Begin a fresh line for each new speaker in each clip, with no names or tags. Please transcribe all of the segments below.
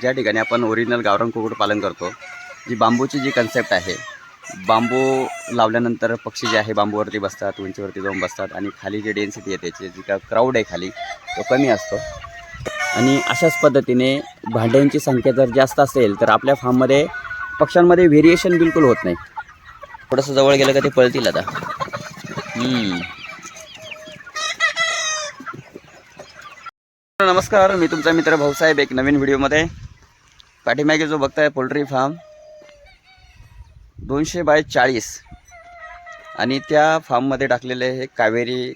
ज्या ठिकाणी आपण ओरिजिनल गावरान कुक्कुटपालन करतो जी बांबूची जी कन्सेप्ट आहे बांबू लावल्यानंतर पक्षी जे आहे बांबूवरती बसतात उंचीवरती जाऊन बसतात आणि खाली जी डेन्सिटी आहे त्याची जी काय क्राऊड आहे खाली तो कमी असतो. आणि अशाच पद्धतीने भांड्यांची संख्या जर जास्त असेल तर आपल्या फार्ममध्ये पक्ष्यांमध्ये व्हेरिएशन बिलकुल होत नाही. थोडंसं जवळ गेलं का ते पळतील आता. नमस्कार मी तुमचा मित्र भाऊसाहेब एक नवीन व्हिडिओमध्ये. पाठीमागे जो बघताय पोल्ट्री फार्म दोनशे बाय चाळीस. आणि त्या फार्ममध्ये टाकलेले हे कावेरी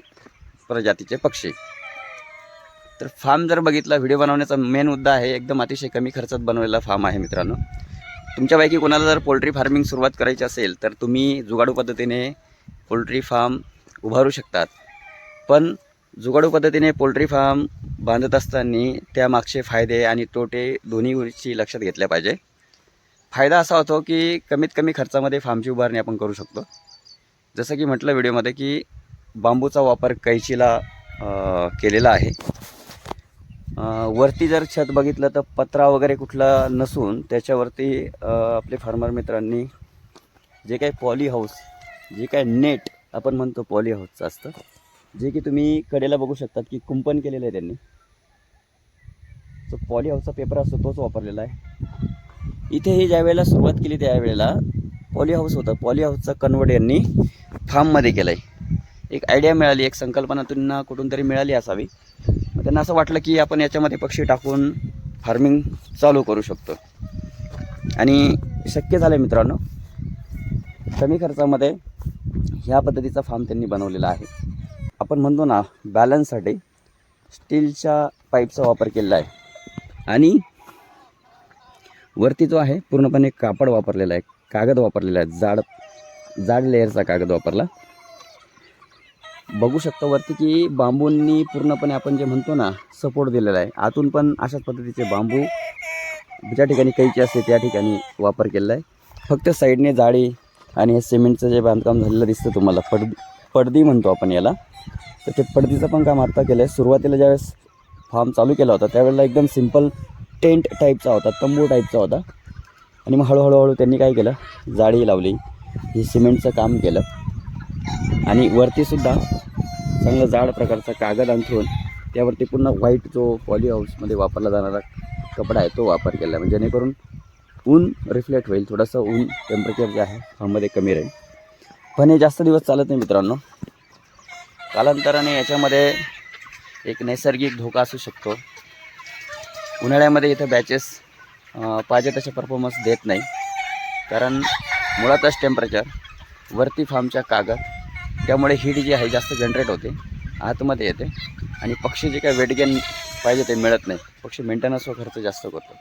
प्रजातीचे पक्षी. तर फार्म जर बघितला व्हिडिओ बनवण्याचा मेन मुद्दा आहे एकदम अतिशय कमी खर्चात बनवलेला फार्म आहे मित्रांनो. तुमच्यापैकी कोणाला जर पोल्ट्री फार्मिंग सुरुवात करायची असेल तर तुम्ही जुगाडू पद्धतीने पोल्ट्री फार्म उभारू शकतात. पण जुगाडू पद्धतीने पोल्ट्री फार्म बांधत असताना त्यामागचे फायदे आणि तोटे दोन्ही गोष्टी लक्षात घेतल्या पाहिजे. फायदा असा होतो की कमीत कमी खर्चामध्ये फार्मची उभारणी आपण करू शकतो. जसं की म्हटलं व्हिडिओमध्ये की बांबूचा वापर कैचीला केलेला आहे. वरती जर छत बघितलं तर पत्रा वगैरे कुठला नसून त्याच्यावरती आपले फार्मर मित्रांनी जे काही पॉली हाऊस जे काही नेट आपण म्हणतो पॉली हाऊसचं असतं जे की तुम्ही कडेला बघू शकतात की कुंपण केलेलं आहे त्यांनी. जो पॉली हाऊसचा पेपर असतो तोच वापरलेला आहे. इथे हे ज्या वेळेला सुरुवात केली त्यावेळेला पॉली हाऊस होतं. पॉली हाऊसचा कन्वर्ट यांनी फार्ममध्ये केलं आहे एक आयडिया मिळाली एक संकल्पना त्यांना कुठून तरी मिळाली असावी. मग त्यांना असं वाटलं की आपण याच्यामध्ये पक्षी टाकून फार्मिंग चालू करू शकतो. आणि शक्य झालं मित्रांनो कमी खर्चामध्ये ह्या पद्धतीचा फार्म त्यांनी बनवलेला आहे. आपण म्हणतो ना बॅलन्ससाठी स्टीलच्या पाईपचा वापर केलेला आहे. आणि वरती जो आहे पूर्णपणे कापड वापरलेला आहे कागद वापरलेला आहे जाड जाड लेअरचा कागद वापरला. बघू शकतो वरती की बांबूंनी पूर्णपणे आपण जे म्हणतो ना सपोर्ट दिलेला आहे. आतून पण अशाच पद्धतीचे बांबू ज्या ठिकाणी कैची असते त्या ठिकाणी वापर केलेला आहे. फक्त साईडने जाळी आणि हे सिमेंटचं जे बांधकाम झालेलं दिसतं तुम्हाला पड पडदी म्हणतो आपण याला. तर ते पडदीचं पण काम आत्ता केलं आहे सुरुवातीला ज्यावेळेस फार्म चालू केला होता त्यावेळेला एकदम सिंपल टेंट टाईपचा होता तंबू टाईपचा होता. आणि मग हळूहळूहळू त्यांनी काय केलं? जाळी लावली. ही सिमेंटचं काम केलं. आणि वरतीसुद्धा चांगलं जाड प्रकारचा कागद अंथरून त्यावरती पूर्ण व्हाईट जो पॉली हाऊसमध्ये वापरला जाणारा कपडा आहे तो वापर केला. म्हणजे जेणेकरून ऊन रिफ्लेक्ट होईल. थोडंसं ऊन टेम्परेचर जे आहे फार्ममध्ये कमी राहील. पण हे जास्त दिवस चालत नाही मित्रांनो. कालांतराने याच्यामध्ये एक नैसर्गिक धोका असू शकतो. उन्हाळ्यामध्ये इथं बॅचेस पाहिजे तसे परफॉर्मन्स देत नाही. कारण मुळातच टेम्परेचर वरती फार्मच्या कागद त्यामुळे हीट जी आहे जास्त जनरेट होते आतमध्ये येते. आणि पक्षी जे काही वेट गेन पाहिजे ते मिळत नाही. पक्षी मेंटेनन्सवर खर्च जास्त करतो.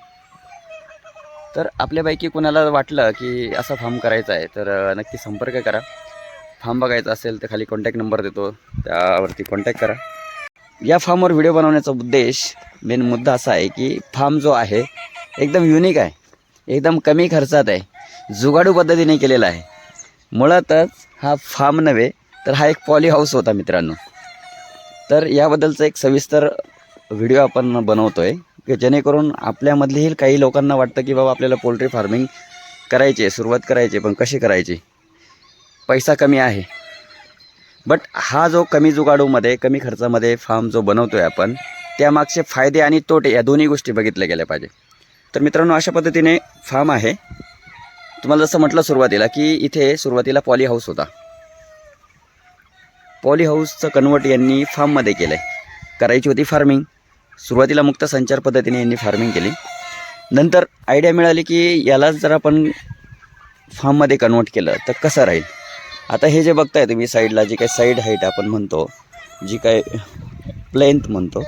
तर आपल्यापैकी कोणाला वाटलं की असा फार्म करायचा आहे तर नक्की संपर्क करा. फार्म बघायचा असेल तर खाली कॉन्टॅक्ट नंबर देतो त्यावरती कॉन्टॅक्ट करा. या फार्मवर व्हिडिओ बनवण्याचा उद्देश मेन मुद्दा असा आहे की फार्म जो आहे एकदम युनिक आहे. एकदम कमी खर्चात आहे. जुगाडू पद्धतीने केलेला आहे. मुळातच हा फार्म नव्हे तर हा एक पॉली हाऊस होता मित्रांनो. तर याबद्दलचा एक सविस्तर व्हिडिओ आपण बनवतो आहे जेणेकरून आपल्यामधलीही काही लोकांना वाटतं की बाबा आपल्याला पोल्ट्री फार्मिंग करायची आहे सुरुवात करायची आहे, पण कशी करायची? पैसा कमी आहे. बट हा जो कमी जुगाडूमध्ये कमी खर्चामध्ये फार्म जो बनवतो आहे आपण त्यामागचे फायदे आणि तोटे या दोन्ही गोष्टी बघितल्या गेल्या पाहिजे. तर मित्रांनो अशा पद्धतीने फार्म आहे. तुम्हाला जसं म्हटलं सुरुवातीला की इथे सुरुवातीला पॉली हाऊस होता. पॉली हाऊसचं कन्वर्ट यांनी फार्ममध्ये केलं आहे करायची होती फार्मिंग सुरुवातीला मुक्त संचार पद्धतीने यांनी फार्मिंग केली. नंतर आयडिया मिळाली की यालाच जर आपण फार्ममध्ये कन्वर्ट केलं तर कसं राहील? आता हे जे बघताय तुम्ही साईडला जी काही साईड हाईट आपण म्हणतो जी काय प्लेंथ म्हणतो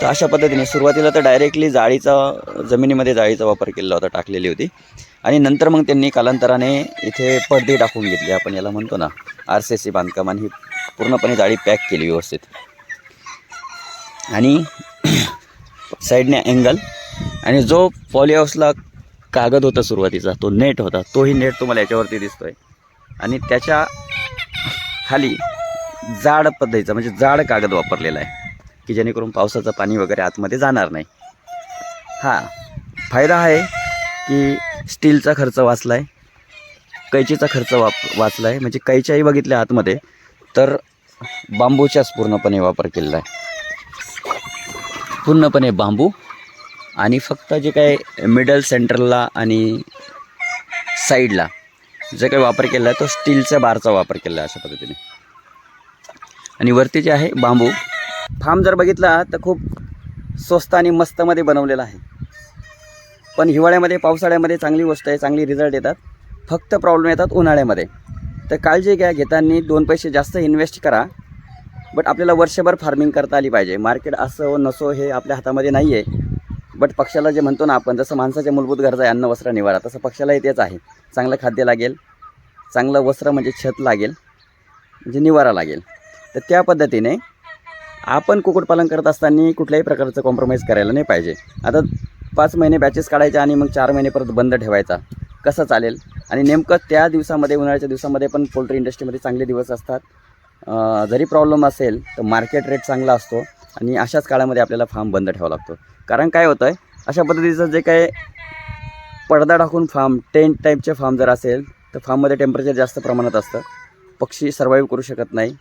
तर अशा पद्धतीने सुरुवातीला तर डायरेक्टली जाळीचा जमिनीमध्ये जाळीचा वापर केलेला होता टाकलेली होती. आणि नंतर मग त्यांनी कालांतराने इथे पडदे टाकून घेतली आपण याला म्हणतो ना आर सी सी बांधकाम आणि ही पूर्णपणे जाळी पॅक केली व्यवस्थित. आणि साईडने अँगल आणि जो पॉलीहाऊसला कागद होता सुरुवातीचा तो नेट होता तोही नेट तुम्हाला याच्यावरती दिसतो आहे आणि त्याच्याखाली जाड पद्धतीचा म्हणजे जाड कागद वापरलेला आहे की जेणेकरून पावसाचं पाणी वगैरे आतमध्ये जाणार नाही. हां फायदा आहे की स्टीलचा खर्च वाचला आहे कैचीचा खर्च वाप वाचला आहे म्हणजे कैच्याही बघितल्या आतमध्ये तर बांबूच्याच पूर्णपणे वापर केलेला आहे. पूर्णपणे बांबू आणि फक्त जे काय मिडल सेंटरला आणि साईडला जे काही वापर केला आहे तो स्टीलच्या बारचा वापर केला आहे अशा पद्धतीने. आणि वरती जे आहे बांबू फार्म जर बघितला तर खूप स्वस्त आणि मस्तमध्ये बनवलेला आहे. पण हिवाळ्यामध्ये पावसाळ्यामध्ये चांगली गोष्ट आहे चांगली रिझल्ट येतात. फक्त प्रॉब्लेम येतात उन्हाळ्यामध्ये. तर काळजी घ्या घेताना दोन पैसे जास्त इन्व्हेस्ट करा. बट आपल्याला वर्षभर फार्मिंग करता आली पाहिजे. मार्केट असो नसो हे आपल्या हातामध्ये नाही आहे बट पक्षाला जे म्हणतो ना आपण जसं माणसाच्या मूलभूत गरजा आहे अन्न वस्त्र निवारा तसं पक्षालाही तेच आहे. चांगलं खाद्य लागेल चांगलं वस्त्र म्हणजे छत लागेल म्हणजे निवारा लागेल. तर त्या पद्धतीने आपण कुक्कुटपालन करत असताना कुठल्याही प्रकारचं कॉम्प्रोमाइज करायला नाही पाहिजे. आता पाच महिने बॅचेस काढायचे आणि मग चार महिने परत बंद ठेवायचा. कसं चालेल? आणि नेमकं त्या दिवसामध्ये उन्हाळ्याच्या दिवसामध्ये पण पोल्ट्री इंडस्ट्रीमध्ये चांगले दिवस असतात. जरी प्रॉब्लेम असेल तर मार्केट रेट चांगला असतो आणि अशाच काळामध्ये आपल्याला फार्म बंद ठेवावा लागतो. कारण काय होतं आहे अशा पद्धतीचं जे काय पडदा टाकून फार्म टेंट टाईपचे फार्म जर असेल तर फार्ममध्ये टेम्परेचर जास्त प्रमाणात असतं. पक्षी सर्वाईव्ह करू शकत नाही.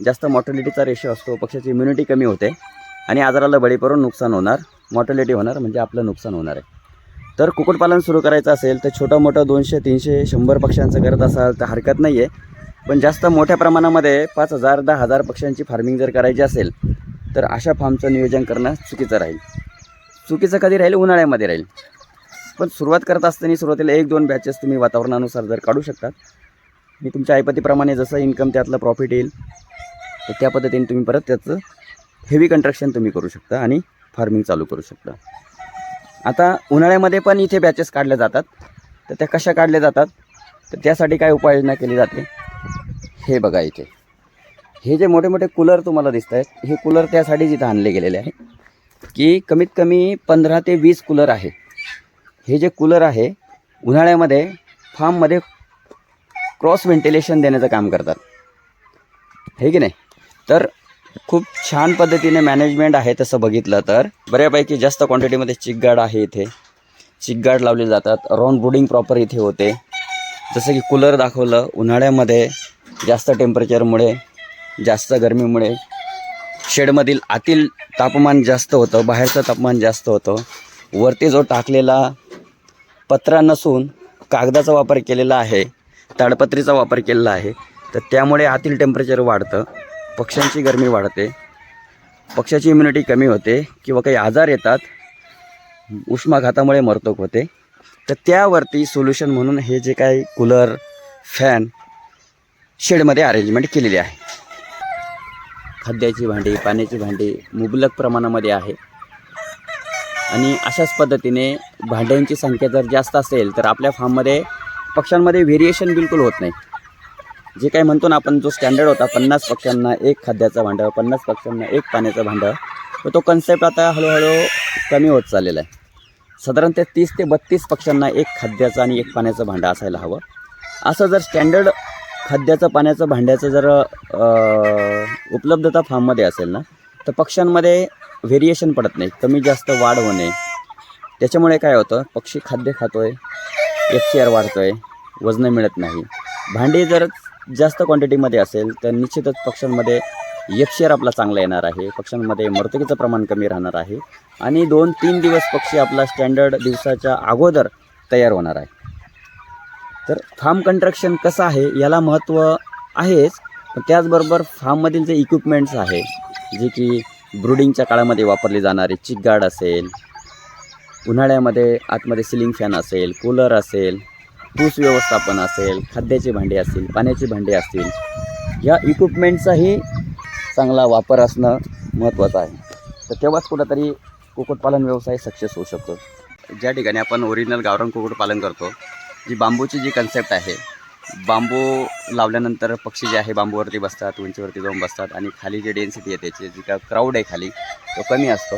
जास्त मॉर्टॅलिटीचा रेशो असतो. पक्षाची इम्युनिटी कमी होते. आणि आजाराला बळी पडून नुकसान होणार. मॉर्टॅलिटी होणार म्हणजे आपलं नुकसान होणार आहे. तर कुक्कुटपालन सुरू करायचं असेल तर छोटं मोठं दोनशे तीनशे शंभर पक्ष्यांचं करत असाल तर हरकत नाही आहे पण जास्त मोठ्या प्रमाणामध्ये पाच हजार दहा हजार पक्ष्यांची फार्मिंग जर करायची असेल तर अशा फार्मचं नियोजन करणं चुकीचं राहील. चुकीचं कधी राहील? उन्हाळ्यामध्ये राहील. पण सुरुवात करत असताना सुरुवातीला एक दोन बॅचेस तुम्ही वातावरणानुसार जर काढू शकतात. मी तुमच्या ऐपतीप्रमाणे जसं इन्कम त्यातलं प्रॉफिट येईल तर त्या पद्धतीने तुम्ही परत त्याचं हेवी कंट्रक्शन तुम्ही करू शकता आणि फार्मिंग चालू करू शकता. आता उन्हाळ्यामध्ये पण इथे बॅचेस काढल्या जातात. तर त्या कशा काढल्या जातात? तर त्यासाठी काय उपाययोजना केली जाते? हे बघा इथे. हे जे मोठे मोठे कूलर तुम्हाला दिसत आहेत हे कूलर त्यासाठीच इथं आणले गेलेले आहे. की कमीत कमी पंधरा ते वीस कूलर आहे. हे जे कूलर आहे उन्हाळ्यामध्ये फार्ममध्ये क्रॉस व्हेंटिलेशन देण्याचं काम करतात. हे की नाही? तर खूप छान पद्धतीने मॅनेजमेंट आहे तसं बघितलं तर. बऱ्यापैकी जास्त क्वांटिटीमध्ये चिकगाड आहे इथे. चिकगाड लावले जातात. राऊंड ब्रुडिंग प्रॉपर इथे होते. जसं की कूलर दाखवलं उन्हाळ्यामध्ये जास्त टेम्परेचरमुळे जास्त गरमीमुळे शेडमधील आतील तापमान जास्त होतं बाहेरचं तापमान जास्त होतं. वरती जो टाकलेला पत्रा नसून कागदाचा वापर केलेला आहे ताडपत्रीचा वापर केलेला आहे तर त्यामुळे आतील टेम्परेचर वाढतं पक्ष्यांची गरमी वाढते पक्ष्याची इम्युनिटी कमी होते किंवा काही आजार येतात उष्माघातामुळे मरतोक होते. तर त्यावरती सोल्युशन म्हणून हे जे काही कूलर फॅन शेडमध्ये अरेंजमेंट केलेली आहे. खाद्याची भांडी पाण्याची भांडी मुबलक प्रमाणामध्ये आहे. आणि अशाच पद्धतीने भांड्यांची संख्या जर जास्त असेल तर आपल्या फार्ममध्ये पक्ष्यांमध्ये व्हेरिएशन बिलकुल होत नाही. जे काही म्हणतो ना आपण जो स्टँडर्ड होता पन्नास पक्ष्यांना एक खाद्याचं भांडं पन्नास पक्ष्यांना एक पाण्याचं भांडं तर तो कन्सेप्ट आता हळूहळू कमी होत चाललेला आहे. साधारणतः तीस ते बत्तीस पक्ष्यांना एक खाद्याचं आणि एक पाण्याचं भांडं असायला हवं. असं जर स्टँडर्ड खाद्याचं पाण्याचं भांड्याचं जर उपलब्धता फार्ममध्ये असेल ना तर पक्ष्यांमध्ये व्हेरिएशन पडत नाही. कमी जास्त वाढ होणे. त्याच्यामुळे काय होतं? पक्षी खाद्य खातोय एफ सी आर आहे वजन मिळत नाही. भांडी जर जास्त क्वांटिटीमध्ये असेल तर निश्चितच पक्ष्यांमध्ये एफ सी आर आपला चांगला येणार आहे. पक्ष्यांमध्ये मर्तकीचं प्रमाण कमी राहणार आहे. आणि दोन तीन दिवस पक्षी आपला स्टँडर्ड दिवसाच्या अगोदर तयार होणार आहे. तर फार्म कंट्रक्शन कसं आहे याला महत्त्व आहेच पण त्याचबरोबर फार्ममधील जे इक्विपमेंट्स आहे जे की ब्रुडिंगच्या काळामध्ये वापरले जाणारे चिक गार्ड असेल उन्हाळ्यामध्ये आतमध्ये सिलिंग फॅन असेल कूलर असेल ऊस व्यवस्थापन असेल खाद्याची भांडी असतील पाण्याची भांडी असतील या इक्विपमेंटचाही चांगला वापर असणं महत्त्वाचं आहे. तर तेव्हाच कुठंतरी कुक्कुटपालन व्यवसाय सक्सेस होऊ शकतो. ज्या ठिकाणी आपण ओरिजिनल गावरान कुक्कुटपालन करतो जी बांबूची जी कन्सेप्ट आहे बांबू लावल्यानंतर पक्षी जे आहे बांबूवरती बसतात उंचीवरती जाऊन बसतात आणि खाली जे डेन्सिटी आहे त्याची जी काय क्राऊड आहे खाली तो कमी असतो.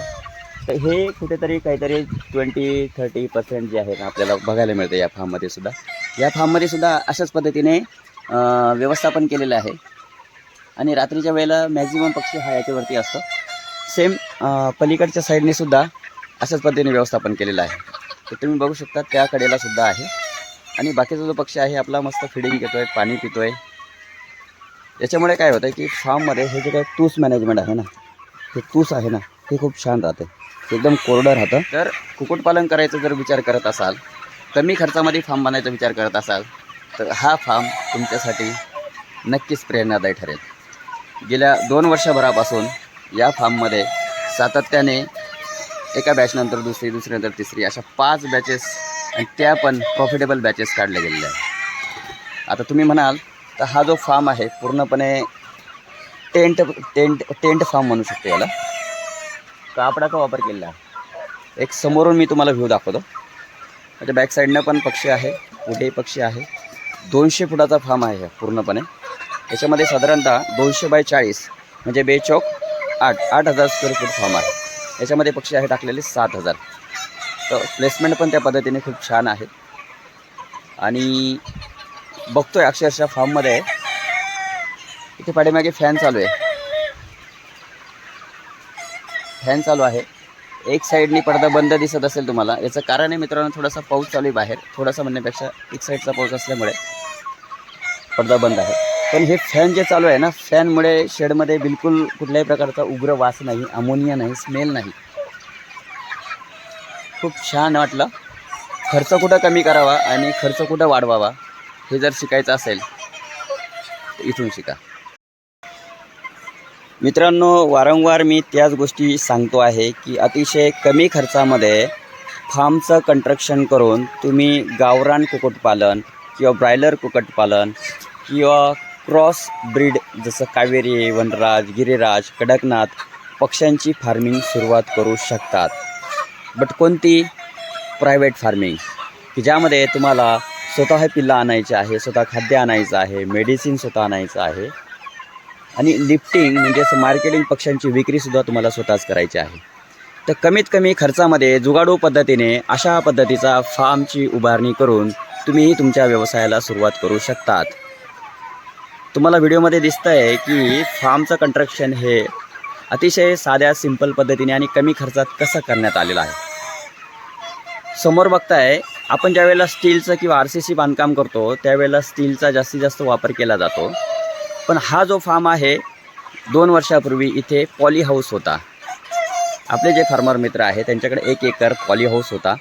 तर हे कुठेतरी काहीतरी ट्वेंटी थर्टी पर्सेंट जे आहे ना आपल्याला बघायला मिळतं या फार्ममध्ये सुद्धा. या फार्ममध्ये सुद्धा अशाच पद्धतीने व्यवस्थापन केलेलं आहे. आणि रात्रीच्या वेळेला मॅक्झिमम पक्षी हा याच्यावरती असतो. सेम पलीकडच्या साईडने सुद्धा अशाच पद्धतीने व्यवस्थापन केलेलं आहे. तर तुम्ही बघू शकता त्या कडेला सुद्धा आहे. आणि बाकीचा जो पक्षी आहे आपला मस्त फिडिंग घेतो आहे पाणी पितो आहे याच्यामुळे काय होतं की फार्ममध्ये हे जे काही तूस मॅनेजमेंट आहे ना हे तूस आहे ना हे खूप छान राहते. एकदम कोरडं राहतं. तर कुक्कुटपालन करायचं जर विचार करत असाल कमी खर्चामध्ये फार्म बनायचा विचार करत असाल तर हा फार्म तुमच्यासाठी नक्कीच प्रेरणादायी ठरेल. गेल्या दोन वर्षभरापासून या फार्ममध्ये सातत्याने एका बॅचनंतर दुसरी दुसरीनंतर तिसरी अशा पाच बॅचेस आणि त्या पण प्रॉफिटेबल बॅचेस काढल्या गेलेल्या आहेत. आता तुम्ही म्हणाल तर हा जो फार्म आहे पूर्णपणे टेंट टेंट टेंट फार्म म्हणू शकतो याला. कापडाचा वापर केलेला? आहे एक समोरून मी तुम्हाला व्ह्यू दाखवतो. म्हणजे बॅक साईडनं पण पक्षी आहे कुठेही पक्षी आहे. दोनशे फुटाचा फार्म आहे पूर्णपणे. याच्यामध्ये साधारणतः दोनशे बाय चाळीस म्हणजे बेचौक आठ आठ हजार स्क्वेअर फूट फार्म आहे. याच्यामध्ये पक्षी आहे टाकलेले सात हजार. तर प्लेसमेंट पण त्या पद्धतीने खूप छान आहे. आणि बघतोय अक्षरशः फार्ममध्ये इथे पाठीमागे फॅन चालू आहे. फॅन चालू आहे. एक साईडनी पडदा बंद दिसत असेल तुम्हाला. याचं कारण आहे मित्रांनो थोडासा पाऊस चालू आहे बाहेर. थोडासा म्हणण्यापेक्षा एक साईडचा पाऊस असल्यामुळे पडदा बंद आहे. पण हे फॅन जे चालू आहे ना फॅनमुळे शेडमध्ये बिलकुल कुठल्याही प्रकारचा उग्र वास नाही अमोनिया नाही स्मेल नाही. खूप छान वाटलं. खर्च कुठं कमी करावा आणि खर्च कुठं वाढवावा हे जर शिकायचं असेल तर इथून शिका. मित्रांनो वारंवार मी त्याच गोष्टी सांगतो आहे की अतिशय कमी खर्चामध्ये फार्मचं कंट्रक्शन करून तुम्ही गावरान कुक्कुटपालन किंवा ब्रायलर कुक्कुटपालन किंवा क्रॉस ब्रीड जसं कावेरी वनराज गिरिराज कडकनाथ पक्ष्यांची फार्मिंग सुरुवात करू शकतात. बट कोणती प्रायव्हेट फार्मिंग? की ज्यामध्ये तुम्हाला स्वतः पिल्लं आणायचे आहे स्वतः खाद्य आणायचं आहे मेडिसिन स्वतः आणायचं आहे आणि लिफ्टिंग म्हणजे असं मार्केटिंग पक्ष्यांची विक्रीसुद्धा तुम्हाला स्वतःच करायची आहे. तर कमीत कमी खर्चामध्ये जुगाडू पद्धतीने अशा पद्धतीचा फार्मची उभारणी करून तुम्हीही तुमच्या व्यवसायाला सुरुवात करू शकतात. तुम्हाला व्हिडिओमध्ये दिसतं आहे की फार्मचं कंस्ट्रक्शन हे अतिशय साध्या सिंपल पद्धतीने आणि कमी खर्चात कसं करण्यात आलेलं आहे? समोर बघताय आपण ज्यावेळेला स्टीलचं किंवा आर सी सी बांधकाम करतो त्यावेळेला स्टीलचा जास्तीत जास्त वापर केला जातो. पण हा जो फार्म आहे दोन वर्षापूर्वी इथे पॉली हाऊस होता. आपले जे फार्मर मित्र आहे त्यांच्याकडे एक एकर पॉली हाऊस होता.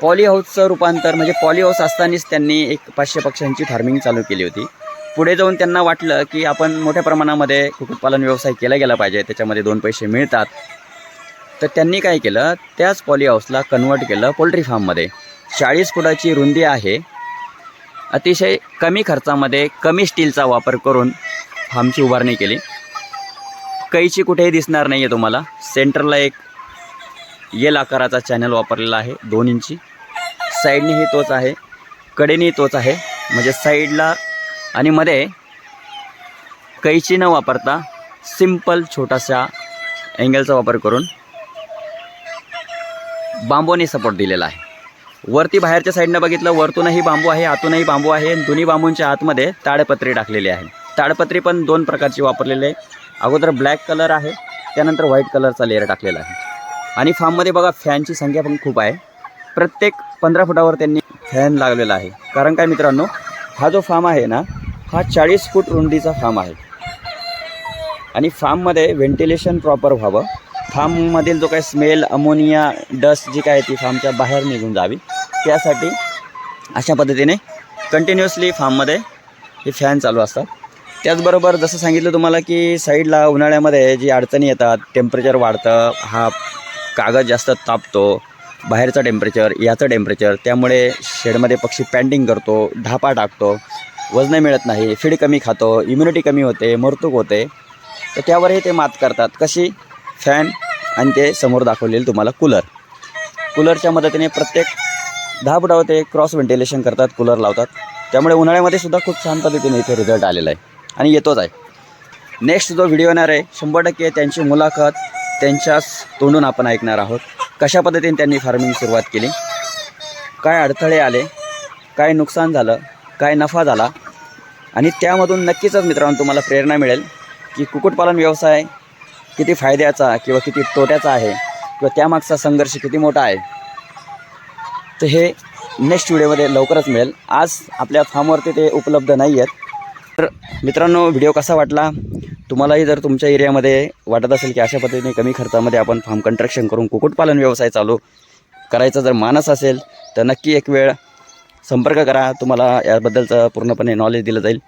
पॉली हाऊसचं रूपांतर म्हणजे पॉली हाऊस असतानाच त्यांनी एक पाचशे पक्ष्यांची फार्मिंग चालू केली होती. पुढे जाऊन त्यांना वाटलं की आपण मोठ्या प्रमाणामध्ये कुक्कुटपालन व्यवसाय केला गेला पाहिजे त्याच्यामध्ये दोन पैसे मिळतात. तर त्यांनी काय केलं? त्याच पॉली हाऊसला कन्वर्ट केलं पोल्ट्री फार्ममध्ये चाळीस फुटाची रुंदी आहे. अतिशय कमी खर्चामध्ये कमी स्टीलचा वापर करून फार्मची उभारणी केली. कैची कुठेही दिसणार नाही आहे तुम्हाला सेंटरला एक येल आकाराचा चॅनल वापरलेला आहे दोन इंची. साईडनेही तोच आहे. कडेनेही तोच आहे. म्हणजे साईडला आणि मध्ये कैची न वापरता सिंपल छोटासा अँगलचा वापर करून बांबूने सपोर्ट दिलेला आहे. वरती बाहेरच्या साईडनं बघितलं वरतूनही बांबू आहे आतूनही बांबू आहे आणि दोन्ही बांबूंच्या आतमध्ये ताडपत्री टाकलेली आहे. ताडपत्री पण दोन प्रकारची वापरलेली आहे. अगोदर ब्लॅक कलर आहे त्यानंतर व्हाईट कलरचा लेअर टाकलेला आहे. आणि फार्ममध्ये बघा फॅनची संख्या पण खूप आहे. प्रत्येक पंधरा फुटावर त्यांनी फॅन लागलेला आहे. कारण काय मित्रांनो हा जो फार्म आहे ना हा चाळीस फूट रुंदीचा फार्म आहे. आणि फार्ममध्ये व्हेंटिलेशन प्रॉपर व्हावं. फार्ममधील जो काही स्मेल अमोनिया डस्ट जी काय ती फार्मच्या बाहेर निघून जावी. त्यासाठी अशा पद्धतीने कंटिन्युअसली फार्ममध्ये हे फॅन चालू असतात. त्याचबरोबर जसं सांगितलं तुम्हाला की साईडला उन्हाळ्यामध्ये जी अडचणी येतात टेम्परेचर वाढतं हा कागद जास्त तापतो बाहेरचं टेम्परेचर याचं टेम्परेचर त्यामुळे शेडमध्ये पक्षी पॅन्टिंग करतो ढापा टाकतो वजन मिळत नाही फीड कमी खातो इम्युनिटी कमी होते मरतूक होते. तर त्यावरही ते मात करतात. कशी? फॅन आणि ते समोर दाखवलेले तुम्हाला कूलर कूलरच्या मदतीने प्रत्येक दहा फुटावर ते क्रॉस व्हेंटिलेशन करतात कूलर लावतात. त्यामुळे उन्हाळ्यामध्ये सुद्धा खूप छान पद्धतीने इथे रिझल्ट आलेला आहे. आणि येतोच आहे. नेक्स्ट जो व्हिडिओ येणार आहे शंभर टक्के त्यांची मुलाखत त्यांच्याच तोंडून आपण ऐकणार आहोत. कशा पद्धतीने त्यांनी फार्मिंग सुरुवात केली? काय अडथळे आले? काय नुकसान झालं? काय नफा झाला? आणि त्यामधून नक्कीच मित्रांनो तुम्हाला प्रेरणा मिळेल की कुक्कुटपालन व्यवसाय किती फायद्याचा किंवा किती तोट्याचा आहे किंवा त्यामागचा संघर्ष किती मोठा आहे. तर हे नेक्स्ट व्हिडिओमध्ये लवकरच मिळेल. आज आपल्या फार्मवरती ते उपलब्ध नाही आहेत. तर मित्रांनो व्हिडिओ कसा वाटला? तुम्हालाही जर तुमच्या एरियामध्ये वाटत असेल की अशा पद्धतीने कमी खर्चामध्ये आपण फार्म कंट्रक्शन करून कुक्कुटपालन व्यवसाय चालू करायचा जर मानस असेल तर नक्की एक वेळ संपर्क करा. तुम्हाला याबद्दलचं पूर्णपणे नॉलेज दिलं जाईल.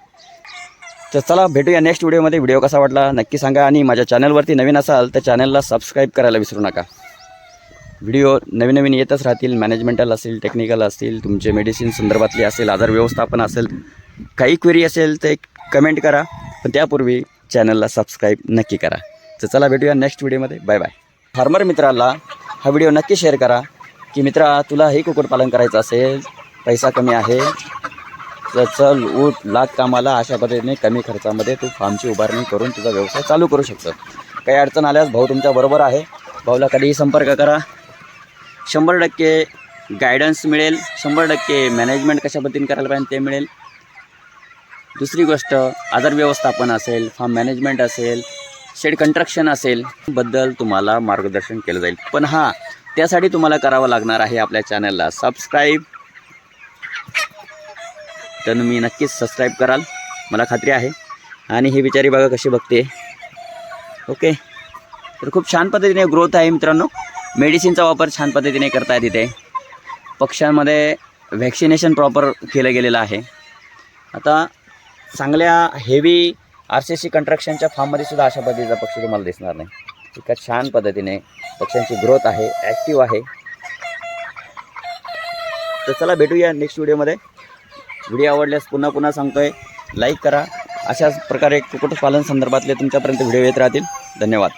तर चला भेटूया नेक्स्ट व्हिडिओमध्ये व्हिडिओ कसा वाटला नक्की सांगा. आणि माझ्या चॅनलवरती नवीन असाल तर चॅनलला सबस्क्राईब करायला विसरू नका. व्हिडिओ नवीन नवीन येतच राहतील. मॅनेजमेंटल असेल टेक्निकल असतील तुमचे मेडिसिन संदर्भातली असेल आजार व्यवस्थापन असेल काही क्वेरी असेल तर एक कमेंट करा. पण त्यापूर्वी चॅनलला सबस्क्राईब नक्की करा. तर चला भेटूया नेक्स्ट व्हिडिओमध्ये बाय बाय फार्मर मित्राला हा व्हिडिओ नक्की शेअर करा. की मित्रा तुला हे कुक्कुटपालन करायचं असेल पैसा कमी आहे. चल ऊट लाख कामाला अशा पद्धतीने कमी खर्चामध्ये तू फार्मची उभारणी करून तुझा व्यवसाय चालू करू शकतो. काही अडचण आल्यास भाऊ तुमच्या बरोबर आहे. भाऊला कधीही संपर्क करा. शंभर टक्के गायडन्स मिळेल. शंभर टक्के मॅनेजमेंट कशा पद्धतीने करायला पाहिजे ते मिळेल. दुसरी गोष्ट आधार व्यवस्थापन असेल फार्म मॅनेजमेंट असेल शेड कंस्ट्रक्शन असेल बद्दल तुम्हाला मार्गदर्शन केलं जाईल. पण हां त्यासाठी तुम्हाला करावं लागणार आहे आपल्या चॅनलला सबस्क्राईब तर मी नक्कीच सबस्क्राईब कराल. मला खात्री आहे. आणि ही बिचारी बघा कशी बघते. ओके तर खूप छान पद्धतीने ग्रोथ आहे मित्रांनो. मेडिसिनचा वापर छान पद्धतीने करतायत तिथे. पक्ष्यांमध्ये व्हॅक्सिनेशन प्रॉपर केलं गेलेलं आहे. आता चांगल्या हेवी आर सी सी कंट्रक्शनच्या फार्ममध्ये सुद्धा अशा पद्धतीचा पक्षी तुम्हाला दिसणार नाही. इतका छान पद्धतीने पक्ष्यांची ग्रोथ आहे ॲक्टिव्ह आहे. तर चला भेटूया नेक्स्ट व्हिडिओमध्ये व्हिडिओ आवडल्यास पुन्हा पुन्हा सांगतोय. लाईक करा. अशाच प्रकारे कुक्कुटपालन संदर्भातले तुमच्यापर्यंत व्हिडिओ येत राहतील. धन्यवाद.